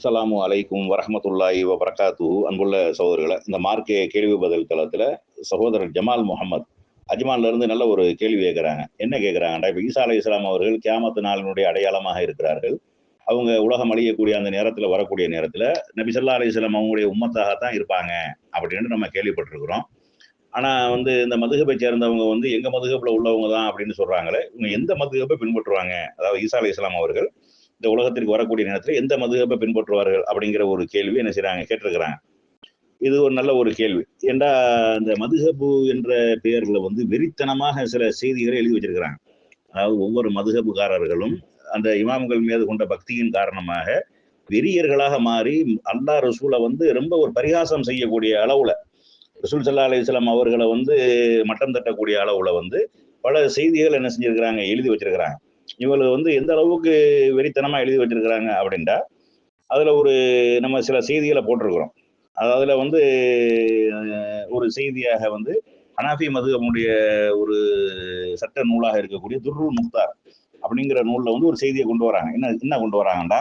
அஸ்லாம் அலைக்கும் வரமத்துல்லாஹி வபரகாத்து அன்புள்ள சகோதரர்களை இந்த மார்க்கே கேள்வி பதில் தளத்தில் சகோதரர் ஜமால் முகமது அஜ்மான்லேருந்து நல்ல ஒரு கேள்வி கேட்குறாங்க என்ன கேட்குறாங்கடா இப்போ ஈசா அலி இஸ்லாம் அவர்கள் கியாமத்து நாளினுடைய அடையாளமாக இருக்கிறார்கள். அவங்க உலகம் அழியக்கூடிய அந்த நேரத்தில் வரக்கூடிய நேரத்தில் நபி சொல்லா அலி இஸ்லாம் அவங்களுடைய உம்மத்தாகத்தான் இருப்பாங்க அப்படின்னு நம்ம கேள்விப்பட்டிருக்கிறோம். ஆனால் வந்து இந்த மதுகபை சேர்ந்தவங்க வந்து எங்கள் மதுகப்பில் உள்ளவங்க தான் அப்படின்னு சொல்கிறாங்களே இவங்க எந்த மதுகப்பை பின்பற்றுவாங்க? அதாவது ஈசா அலி இஸ்லாம் அவர்கள் இந்த உலகத்திற்கு வரக்கூடிய நேரத்தில் எந்த மதுகப்பை பின்பற்றுவார்கள் அப்படிங்கிற ஒரு கேள்வி என்ன செய்கிறாங்க கேட்டிருக்கிறாங்க. இது ஒரு நல்ல ஒரு கேள்வி. ஏண்டா இந்த மதுகபு என்ற பெயர்ல வந்து வெறித்தனமாக சில செய்திகளை எழுதி வச்சிருக்கிறாங்க. அதாவது ஒவ்வொரு மதுகபுக்காரர்களும் அந்த இமாம்கள் மீது கொண்ட பக்தியின் காரணமாக வெறியர்களாக மாறி அல்லா ரசூலை வந்து ரொம்ப ஒரு பரிகாசம் செய்யக்கூடிய அளவுல ரசூல் சல்லா அலிஸ்லாம் அவர்களை வந்து மட்டம் தட்டக்கூடிய அளவுல வந்து பல செய்திகள் என்ன செஞ்சிருக்கிறாங்க? எழுதி வச்சிருக்கிறாங்க. இவங்களுக்கு வந்து எந்த அளவுக்கு வெறித்தனமாக எழுதி வச்சிருக்கிறாங்க அப்படின்டா அதில் ஒரு நம்ம சில செய்திகளை போட்டிருக்கிறோம். அதில் வந்து ஒரு செய்தியாக வந்து ஹனாஃபி மதுகமுடைய ஒரு சட்ட நூலாக இருக்கக்கூடிய துர்ரு முக்தார் அப்படிங்கிற நூலில் வந்து ஒரு செய்தியை கொண்டு வராங்க. என்ன என்ன கொண்டு வராங்கண்டா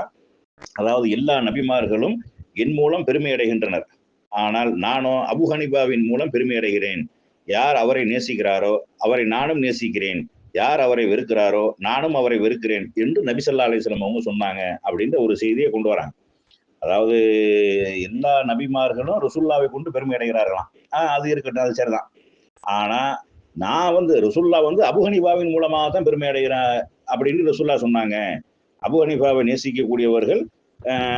அதாவது எல்லா நபிமார்களும் என் மூலம் பெருமை அடைகின்றனர். ஆனால் நானோ அபு ஹனிபாவின் மூலம் பெருமை அடைகிறேன். யார் அவரை நேசிக்கிறாரோ அவரை நானும் நேசிக்கிறேன். யார் அவரை வெறுக்கிறாரோ நானும் அவரை வெறுக்கிறேன் என்று நபிசல்லா அலிஸ்லம் அவங்க சொன்னாங்க அப்படின்ற ஒரு செய்தியை கொண்டு வராங்க. அதாவது எல்லா நபிமார்களும் ரசுல்லாவை கொண்டு பெருமை அடைகிறார்களாம். ஆஹ் அது இருக்கட்டும் அது சரிதான். ஆனா நான் வந்து ரசுல்லா வந்து அபுஹனிபாவின் மூலமாக தான் பெருமை அடைகிறார் அப்படின்னு ரசுல்லா சொன்னாங்க. அபுஹனிபாவை நேசிக்கக்கூடியவர்கள்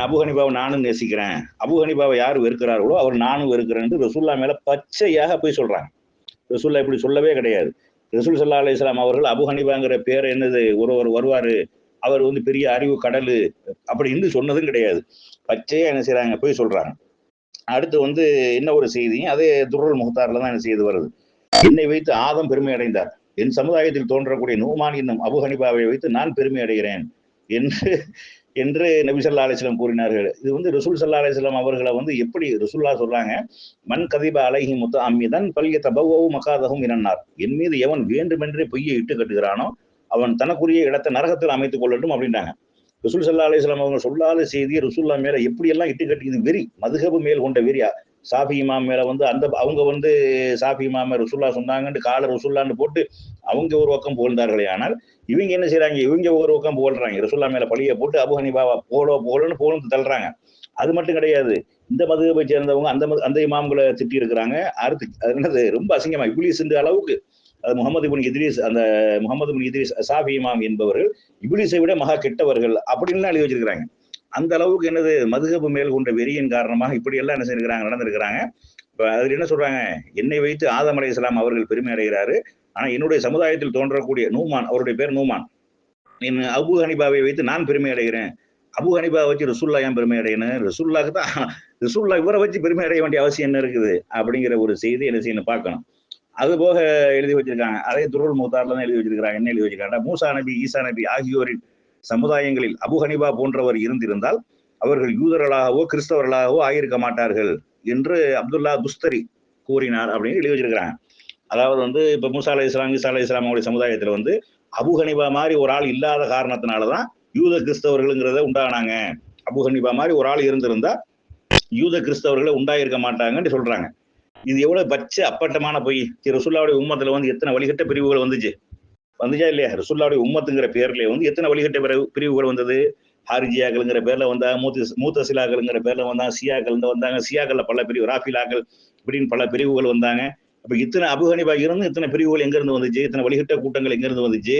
அபுஹனிபாவை நானும் நேசிக்கிறேன். அபுஹனிபாவை யார் வெறுக்கிறார்களோ அவர் நானும் வெறுக்கிறேன் என்று ரசுல்லா மேல பச்சையாக போய் சொல்றாங்க. ரசுல்லா இப்படி சொல்லவே கிடையாது. ரசூல் சல்லா அலிஸ்லாம் அவர்கள் அபு ஹனிபாங்கிற பேர் என்னது? ஒருவர் வருவாரு அவர் வந்து பெரிய அறிவு கடலு அப்படின்னு சொன்னதும் கிடையாது. பச்சையாக என்ன செய்றாங்க? போய் சொல்றாங்க. அடுத்து வந்து என்ன ஒரு செய்தி? அதே துருள் முகத்தாரில் தான் என்ன செய்து வருது. என்னை வைத்து ஆதம் பெருமை அடைந்தார். என் சமுதாயத்தில் தோன்றக்கூடிய நூமான் என்னும் அபு ஹனிபாவை வைத்து நான் பெருமை அடைகிறேன் என்று என்று நபி சல்லா அலிஸ்லாம் கூறினார்கள். இது வந்து ரசூல் சல்லா அலிஸ்லாம் அவர்களை வந்து எப்படி ரசூல்லா சொல்றாங்க? மண் கதிப அலைஹி முத்த அம்மிதன் பல்ய தபவவு மகாதகும் இனன்னார் என் மீது எவன் வேண்டுமென்றே பொய்யை இட்டு கட்டுகிறானோ அவன் தனக்குரிய இடத்தை நரகத்தில் அமைத்துக் கொள்ளட்டும் அப்படின்றாங்க. ரசூல் சல்லா அலிஸ்லாம் அவங்க சொல்லாத செய்தியை ரசூல்லா மேல எப்படியெல்லாம் இட்டு கட்டிக்குது வெறி மதுகபு மேல் கொண்ட வெறியா? சாஃபி இமாம் மேல வந்து அந்த அவங்க வந்து சாஃபி இமாம ரசூல்லா சொன்னாங்கன்னு காலை ரசூல்லான்னு போட்டு அவங்க ஒரு பக்கம் புகழ்ந்தார்களே ஆனால் இவங்க என்ன செய்யறாங்க இவங்க ஒரு பக்கம் புகழ்றாங்க. ரசுல்லா மேல பழிய போட்டு அபு ஹனிபாவா போலோ போலோன்னு புகழ்ந்து தள்ளுறாங்க. அது மட்டும் கிடையாது. இந்த மதுகபை சேர்ந்தவங்க அந்த மது- அந்த இமாம்களை திட்டி இருக்கிறாங்க. அடுத்து அது என்னது? ரொம்ப அசிங்கமா இப்ளீஸ் இந்த அளவுக்கு. அது முகமது இப்னு இத்ரீஸ் அந்த முகமது இப்னு இத்ரீஸ் சாஃபி இமாம் என்பவர்கள் இப்ளீஸை விட மகா கெட்டவர்கள் அப்படின்னு எழுதி வச்சிருக்கிறாங்க. அந்த அளவுக்கு என்னது? மதுகபு மேல் கொண்ட வெறியின் காரணமாக இப்படி எல்லாம் என்ன செஞ்சிருக்கிறாங்க நடந்திருக்கிறாங்க. இப்போ அதில் என்ன சொல்றாங்க? என்னை வைத்து ஆதம் அலை இஸ்லாம் அவர்கள் பெருமை அடைகிறாரு. ஆனா என்னுடைய சமுதாயத்தில் தோன்றக்கூடிய நூமான் அவருடைய பேர் நூமான். என் அபு ஹனிபாவை வைத்து நான் பெருமை அடைகிறேன். அபு ஹனிபா வச்சு ரசுல்லா ஏன் பெருமை அடையணும்? ரசுல்லாக்கு தான் ரசுல்லா இவரை வச்சு பெருமை அடைய வேண்டிய அவசியம் என்ன இருக்குது? அப்படிங்கிற ஒரு செய்தி என்ன செய்யணும் பார்க்கணும். அது போக எழுதி வச்சிருக்காங்க. அதே துருள் மூத்தார்ல தான் எழுதி வச்சிருக்காங்க என்ன எழுதி வச்சிருக்காங்க மூசா நபி ஈசா நபி ஆகியோரின் சமுதாயங்களில் அபு ஹனிபா போன்றவர் இருந்திருந்தால் அவர்கள் யூதர்களாகவோ கிறிஸ்தவர்களாகவோ ஆகியிருக்க மாட்டார்கள் என்று அப்துல்லா துஸ்தரி கூறினார் அப்படின்னு எழுதி வச்சிருக்கிறாங்க. அதாவது வந்து இப்ப மூசா அலை இஸ்லாம் ஈசா அலை இஸ்லாமுடைய சமுதாயத்துல வந்து அபுஹனிபா மாதிரி ஒரு ஆள் இல்லாத காரணத்தினாலதான் யூத கிறிஸ்தவர்கள்ங்கிறத உண்டானாங்க. அபுஹனிபா மாதிரி ஒரு ஆள் இருந்திருந்தா யூத கிறிஸ்தவர்களை உண்டாயிருக்க மாட்டாங்கன்னு சொல்றாங்க. இது எவ்வளவு பச்ச அப்பட்டமான பொய். சரி, உம்மத்துல வந்து எத்தனை வழிகட்ட பிரிவுகள் வந்துச்சு? வந்துச்சா இல்லையா? ரசுல்லாவுடைய உம்மத்துங்கிற பேர்ல வந்து எத்தனை வழிகட்ட பிரிவு- பிரிவுகள் வந்தது? ஹாரிஜியாக்கள்ங்கிற பேர்ல வந்தாங்க மூத்த மூத்த சிலாக்கள்ங்கிற பேர்ல வந்தாங்க சியாக்கள் வந்தாங்க சியாக்கள்ல பல பிரிவு ராஃபிலாக்கள் இப்படின்னு பல பிரிவுகள் வந்தாங்க. அப்ப இத்தனை அபுஹனிபா இருந்து இத்தனை பிரிவுகள் எங்கிருந்து வந்துச்சு? இத்தனை வழிகட்ட கூட்டங்கள் எங்கிருந்து வந்துச்சு?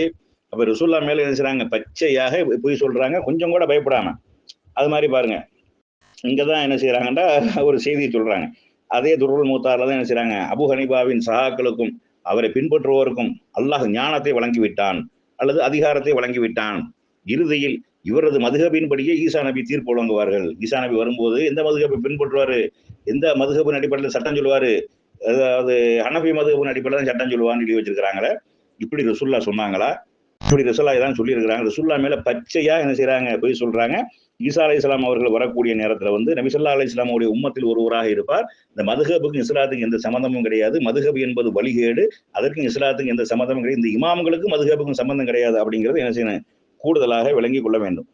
அப்ப ருசுல்லா மேல என்ன செய்கிறாங்க பச்சையாக போய் சொல்றாங்க. கொஞ்சம் கூட பயப்படாம. அது மாதிரி பாருங்க. இங்கதான் என்ன செய்யறாங்கன்னா ஒரு செய்தியை சொல்றாங்க. அதே துருள் மூத்தாரில் தான் என்ன செய்கிறாங்க அபு ஹனிபாவின் சகாக்களுக்கும் அவரை பின்பற்றுவோருக்கும் அல்லாஹ் ஞானத்தை வழங்கிவிட்டான். அல்லது அதிகாரத்தை வழங்கிவிட்டான். இறுதியில் இவரது மதுகபின்படியே ஈசா நபி தீர்ப்பு வழங்குவார்கள். ஈசா நபி வரும்போது எந்த மதுகபை பின்பற்றுவாரு? எந்த மதுகபின் அடிப்படையில் சட்டம் சொல்லுவார்? அதாவது ஹனபி மதுகபின் அடிப்படையில் தான் சட்டம் சொல்லுவான்னு எழுதி வச்சிருக்கிறாங்களே. இப்படி ரசுல்லா சொன்னாங்களா? இப்படி ரசுல்லா இதான் சொல்லியிருக்கிறாங்க. ரசுல்லா மேல பச்சையா என்ன செய்யறாங்க போய் சொல்றாங்க. ஈசா அலி இஸ்லாம் அவர்கள் வரக்கூடிய நேரத்துல வந்து நபிசல்லா அலி இஸ்லாமுடைய உம்மத்தில் ஒருவராக இருப்பார். இந்த மதுஹபுக்கும் இஸ்லாத்துக்கும் எந்த சம்மந்தமும் கிடையாது. மதுஹப் என்பது வழிகேடு. அதற்கும் இஸ்லாத்துக்கும் எந்த சம்மந்தமும் கிடையாது. இந்த இமாம்களுக்கும் மதுஹபுக்கும் சம்பந்தம் கிடையாது அப்படிங்கிறது என்ன செய்யணும்? கூடுதலாக விளங்கி கொள்ள வேண்டும்.